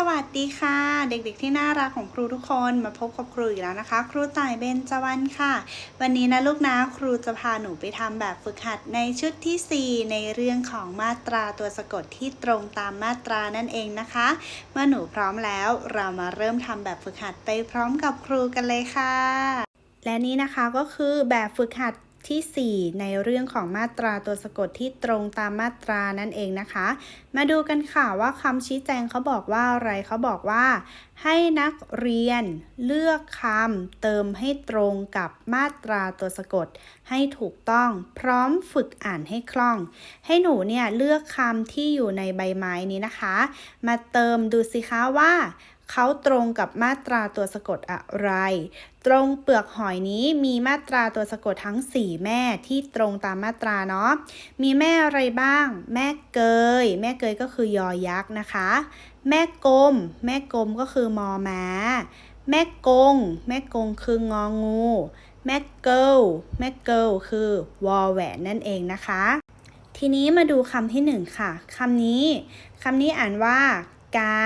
สวัสดีค่ะ เด็กๆที่น่ารักของครูทุกคนมาพบกับครูอีกแล้วนะคะ ครูต่ายเบนจวรรณค่ะ วันนี้นะลูกนะครูจะพาหนูไปทำแบบฝึกหัดในชุดที่ 4 ในเรื่องของมาตราตัวสะกดที่ตรงตามมาตรานั่นเองนะคะ เมื่อหนูพร้อมแล้วเรามาเริ่มทำแบบฝึกหัดไปพร้อมกับครูกันเลยค่ะ และนี่นะคะก็คือแบบฝึกหัด ที่ 4 ในเรื่องของมาตราตัวสะกดที่ตรงตามมาตรานั่นเองนะคะ มาดูกันค่ะว่าคำชี้แจงเขาบอกว่าอะไรเขาบอกว่า ให้นักเรียนเลือกคำเติมให้ตรงกับมาตราตัวสะกด ให้ถูกต้องพร้อมฝึกอ่านให้คล่อง ให้หนูเนี่ยเลือกคำที่อยู่ในใบไม้นี้นะคะ มาเติมดูสิคะว่า เขาตรงกับมาตราตัวสะกดอะไร ตรงเปลือกหอยนี้มีมาตราตัวสะกดทั้ง 4 แม่ที่ตรงตามมาตราเนาะ มีแม่อะไรบ้าง แม่เกย แม่เกยก็คือยอยักษ์นะคะ แม่กลม แม่กลมก็คือมอมาแม่กง แม่กงคืององู แม่เกิลแม่เกิลคือวอแหวนนั่นเองนะคะ ทีนี้มาดูคำที่หนึ่งค่ะ คำนี้ คำนี้อ่านว่า กา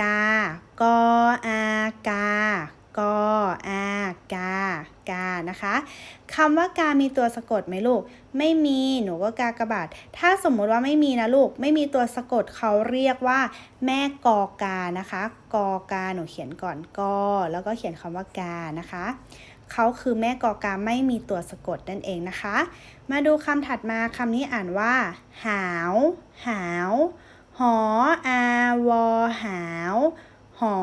กากอากากอากากานะคะคำว่ากา มีตัวสะกดไหมลูก ไม่มีหนูก็กากระบาดถ้าสมมุติว่าไม่มีนะลูก ไม่มีตัวสะกดเขาเรียกว่า แม่กอกานะคะกอกาหนูเขียนก่อนกอแล้วก็เขียนคำว่ากานะคะเขาคือแม่กอกาไม่มีตัวสะกดนั่นเองนะคะ มาดูคำถัดมาคำนี้อ่านว่า หาว หาว หออาวอหาว อ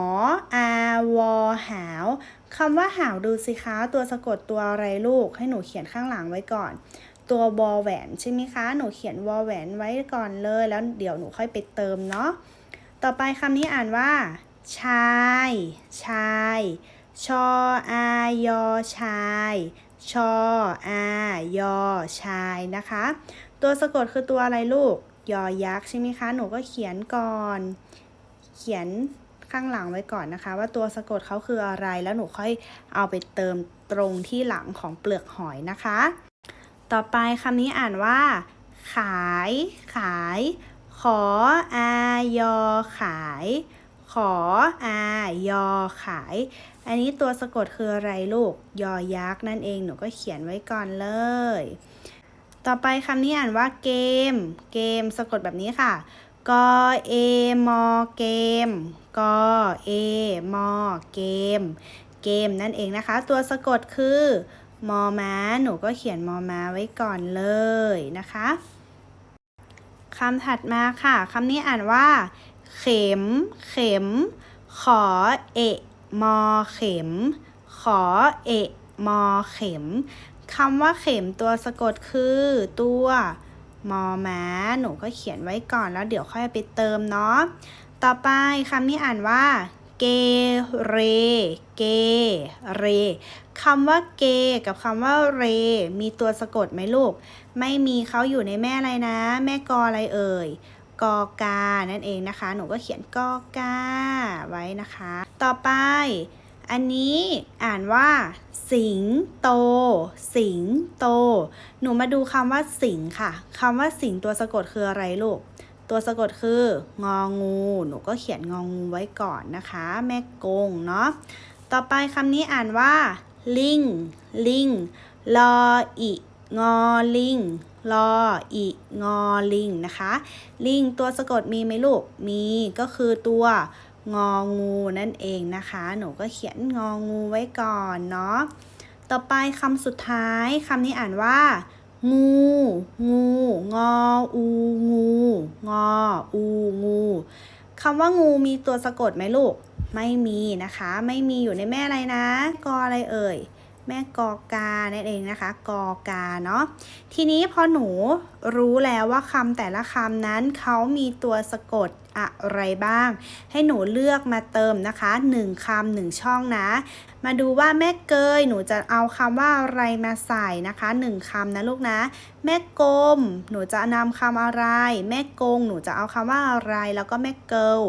อาวอหาวคำว่าหาวดูสิคะ ตัวสะกดตัวอะไรลูก ให้หนูเขียนข้างหลังไว้ก่อน ตัววอแหวนใช่ไหมคะ หนูเขียนวอแหวนไว้ก่อนเลย แล้วเดี๋ยวหนูค่อยไปเติมเนาะ ต่อไปคำนี้อ่านว่า ชาย ชาย ชออายอชาย ชออายอชายนะคะ ตัวสะกดคือตัวอะไรลูก ยอยักษ์ใช่ไหมคะ หนูก็เขียนก่อน เขียน ข้างหลังไว้ก่อนนะคะ ว่าตัวสะกดเขาคืออะไรแล้วหนูค่อยเอาไปเติมตรงที่หลังของเปลือกหอยนะคะ ต่อไปคำนี้อ่านว่า ขาย ขาย ขออายอขาย ขออายอขาย อันนี้ตัวสะกดคืออะไรลูก ยอยักษ์นั่นเองหนูก็เขียนไว้ก่อนเลย ต่อไปคำนี้อ่านว่าเกม เกมสะกดแบบนี้ค่ะ กอเอมอเกม กอเอมอเกม เกมนั่นเองนะคะ ตัวสะกดคือมอม้า หนูก็เขียนมอม้าไว้ก่อนเลยนะคะคำถัดมาค่ะคำนี้อ่านว่า เข็ม เข็ม ขอเอะมอเข็ม ขอเอะมอเข็มคำว่าเข็มตัวสะกดคือตัว มอม้าหนูก็เขียนไว้ก่อนแล้วเดี๋ยวค่อยไปเติมเนาะ ต่อไปคำนี้อ่านว่าเกเร เกเรคำว่าเกกับคำว่าเร มีตัวสะกดไหมลูก ไม่มีเขาอยู่ในแม่อะไรนะ แม่กออะไรเอ่ย กอกา นั่นเองนะคะ หนูก็เขียนกอกาไว้นะคะ ต่อไป อันนี้อ่านว่า สิงโต สิงโต หนูมาดูคำว่าสิงค่ะคำว่าสิงตัวสะกดคืออะไรลูก ตัวสะกดคืององู หนูก็เขียนงองูไว้ก่อนนะคะ แม่กงเนาะ ต่อไปคำนี้อ่านว่า ลิง ลิง ลออิงอลิงลออิงอลิงนะคะ ลิงตัวสะกดมีไหมลูก มีก็คือตัว งองูนั่นเองนะคะ หนูก็เขียนงองูไว้ก่อนเนาะ ต่อไปคำสุดท้ายคำนี้อ่านว่า งู งู งออู งู งออูงูคำว่างูมีตัวสะกดไหมลูก ไม่มีนะคะ ไม่มีอยู่ในแม่อะไรนะ กออะไรเอ่ย แม่กอกานั่นเองนะคะ กอกาเนาะ ทีนี้พอหนูรู้แล้วว่าคำแต่ละคำนั้นเขามีตัวสะกดอะไรบ้าง ให้หนูเลือกมาเติมนะคะ1คำหนึ่งช่องนะ มาดูว่าแม่เกยหนูจะเอาคำว่าอะไรมาใส่นะคะ 1คำนะลูกนะ แม่กลมหนูจะนำคำอะไร แม่กงหนูจะเอาคำว่าอะไรแล้วก็แม่เกิล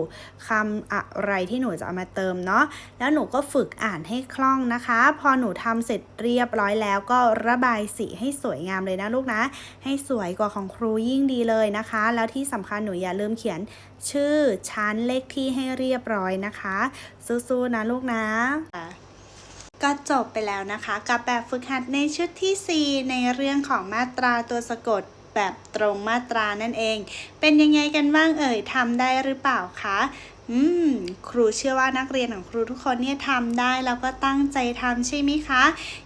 คำอะไรที่หนูจะเอามาเติมเนาะแล้วหนูก็ฝึกอ่านให้คล่องนะคะ พอหนูทำเสร็จเรียบร้อยแล้วก็ระบายสีให้สวยงามเลยนะลูกนะ ให้สวยกว่าของครูยิ่งดีเลยนะคะ แล้วที่สำคัญหนูอย่าลืมเขียน ชื่อชั้นเลขที่ให้เรียบร้อยนะคะ สู้ๆนะลูกนะก็จบไปแล้วนะคะ กับแบบฝึกหัดในชุดทีสี่ 4 ในเรื่องของมาตราตัวสะกดแบบตรงมาตรานั่นเอง เป็นยังไงกันบ้างเอ่ยทำได้หรือเปล่าคะ อืม ครูเชื่อว่านักเรียนของครูทุกคนเนี่ยทำได้แล้วก็ตั้งใจทำใช่ไหมคะ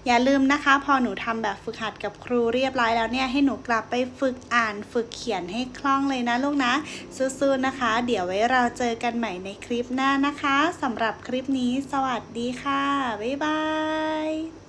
อย่าลืมนะคะ พอหนูทำแบบฝึกหัดกับครูเรียบร้อยแล้วเนี่ยให้หนูกลับไปฝึกอ่านฝึกเขียนให้คล่องเลยนะลูกนะสู้ๆนะคะ เดี๋ยวไว้เราเจอกันใหม่ในคลิปหน้านะคะสำหรับคลิปนี้ สวัสดีค่ะ บ๊ายบาย